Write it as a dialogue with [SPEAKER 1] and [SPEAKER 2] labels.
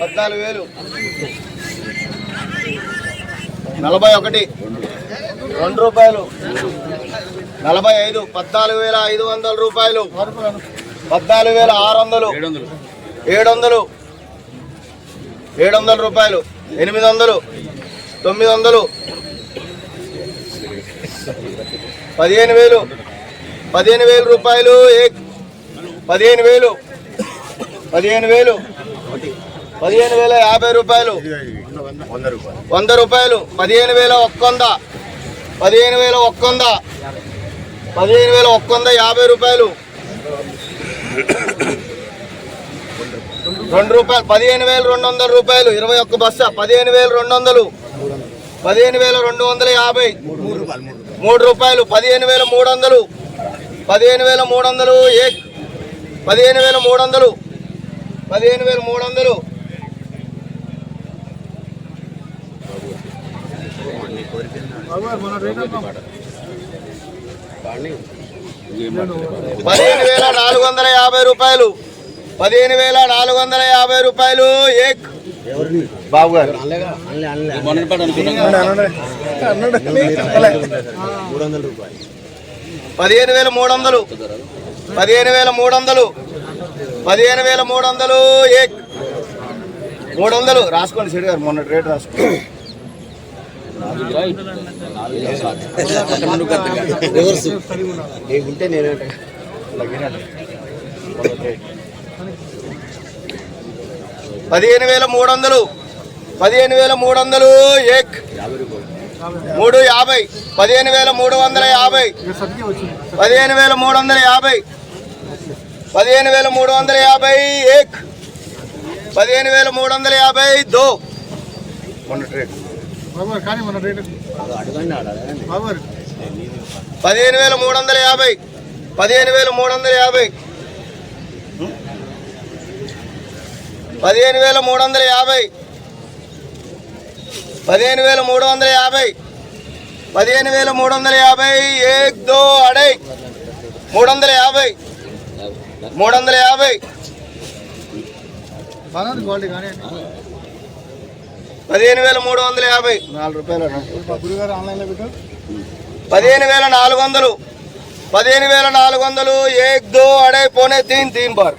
[SPEAKER 1] పద్నాలుగు వేలు. నలభై ఒకటి. రెండు రూపాయలు. నలభై ఐదు. పద్నాలుగు వేల ఐదు వందల రూపాయలు. పద్నాలుగు వేల ఆరు వందలు. ఏడు వందలు. ఏడు వందల రూపాయలు. ఎనిమిది వందలు. తొమ్మిది వందలు. పదిహేను వేలు. పదిహేను వేలు రూపాయలు. ఏ- పదిహేను వేలు. పదిహేను వేలు. పదిహేను వేల యాభై రూపాయలు వంద రూపాయలు పదిహేను వేల ఒక్కొంద పదిహేను వేల ఒక్కొంద పదిహేను వేల ఒక్కొంద యాభై రూపాయలు రెండు రూపాయలు పదిహేను వేల రెండు వందల రూపాయలు ఇరవై ఒక్క బస్స పదిహేను వేల రెండు వందలు పదిహేను వేల రెండు వందల యాభై మూడు రూపాయలు పదిహేను వేల మూడు వందలు పదిహేను వేల మూడు వందలు ఏ పదిహేను వేల మూడు వందలు పదిహేను వేల మూడు వందలు పదిహేను వేల నాలుగు వందల యాభై రూపాయలు. పదిహేను వేల నాలుగు వందల యాభై రూపాయలు. ఏక్. బాబు గారు. పదిహేను వేల మూడు వందలు. పదిహేను వేల మూడు వందలు. పదిహేను వేల మూడు వందలు. ఏక్. మూడు వందలు. రాసుకోండి చెడు గారు. మొన్న రేట్ రాసుకోండి. ఉంటే పదిహేను వేల మూడు వందలు. పదిహేను వేల మూడు వందలు ఏక్. మూడు యాభై. పదిహేను వేల మూడు వందల యాభై. పదిహేను వేల మూడు వందల యాభై. పదిహేను వేల మూడు వందల యాభై ఏక్. పదిహేను వేల మూడు వందల యాభై దో. మొన్న
[SPEAKER 2] బాబు కానీ మన రేటు బాబు
[SPEAKER 1] పదిహేను వేల మూడు వందల యాభై. పదిహేను వేల మూడు వందల యాభై. పదిహేను వేల మూడు వందల యాభై. పదిహేను వేల మూడు వందల యాభై. పదిహేను వేల మూడు వందల యాభై. ఏక్ దో అడై. మూడు వందల యాభై. మూడు వందల యాభై.
[SPEAKER 2] బాగుంది క్వాలిటీ కానీ
[SPEAKER 1] పదిహేను వేల మూడు వందల యాభై. నాలుగు రూపాయలు పదిహేను వేల నాలుగు వందలు. పదిహేను వేల నాలుగు వందలు ఏక్ దో అడై పోనే తీన్ తీన్ బార్.